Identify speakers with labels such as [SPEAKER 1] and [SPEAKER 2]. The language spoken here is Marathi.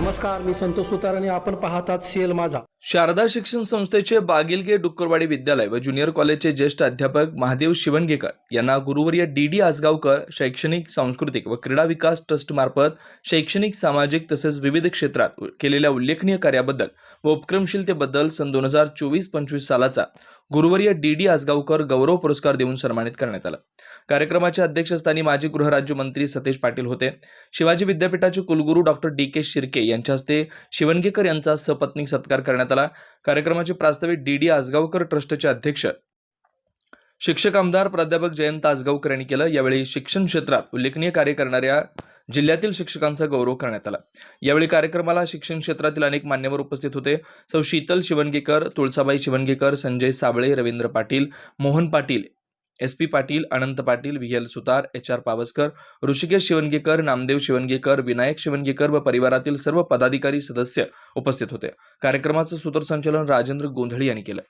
[SPEAKER 1] नमस्कार मी संतोष सुतार आणि आपण पाहतात सीएल माझा.
[SPEAKER 2] शारदा शिक्षण संस्थेचे बागिलगे डुक्करवाडी विद्यालय व ज्युनियर कॉलेजचे ज्येष्ठ अध्यापक महादेव शिवणगेकर यांना गुरुवर्य डी डी आसगावकर शैक्षणिक सांस्कृतिक व क्रीडा विकास ट्रस्टमार्फत शैक्षणिक सामाजिक तसेच विविध क्षेत्रात केलेल्या उल्लेखनीय कार्याबद्दल व उपक्रमशीलतेबद्दल सन दोन हजार चोवीस पंचवीस सालाचा गुरुवर्य डी डी आसगावकर गौरव पुरस्कार देऊन सन्मानित करण्यात आला. कार्यक्रमाच्या अध्यक्षस्थानी माजी गृहराज्यमंत्री सतेज पाटील होते. शिवाजी विद्यापीठाचे कुलगुरू डॉक्टर डी के शिर्के यांच्या हस्ते शिवणगेकर यांचा सपत्नीक सत्कार करण्यात करण्यात आला कार्यक्रमाचे प्रास्ताविक डी डी आसगावकर ट्रस्टचे अध्यक्ष. शिक्षक आमदार प्राध्यापक जयंत आसगावकर यांनी केलं. यावेळी शिक्षण क्षेत्रात उल्लेखनीय कार्य करणाऱ्या जिल्ह्यातील शिक्षकांचा गौरव करण्यात आला. यावेळी कार्यक्रमाला शिक्षण क्षेत्रातील अनेक मान्यवर उपस्थित होते. सौ Sheetal Shivangekar Tulsabai Shivangekar Sanjay Sable Ravindra Patil Mohan Patil S P Patil Anant Patil V L Sutar H R Pawaskar Hrishikesh Shivangekar Namdev Shivangekar Vinayak Shivangekar व परिवारातील सर्व पदाधिकारी सदस्य उपस्थित होते. कार्यक्रमाचं सूत्रसंचालन राजेंद्र गोंधळी यांनी केलं.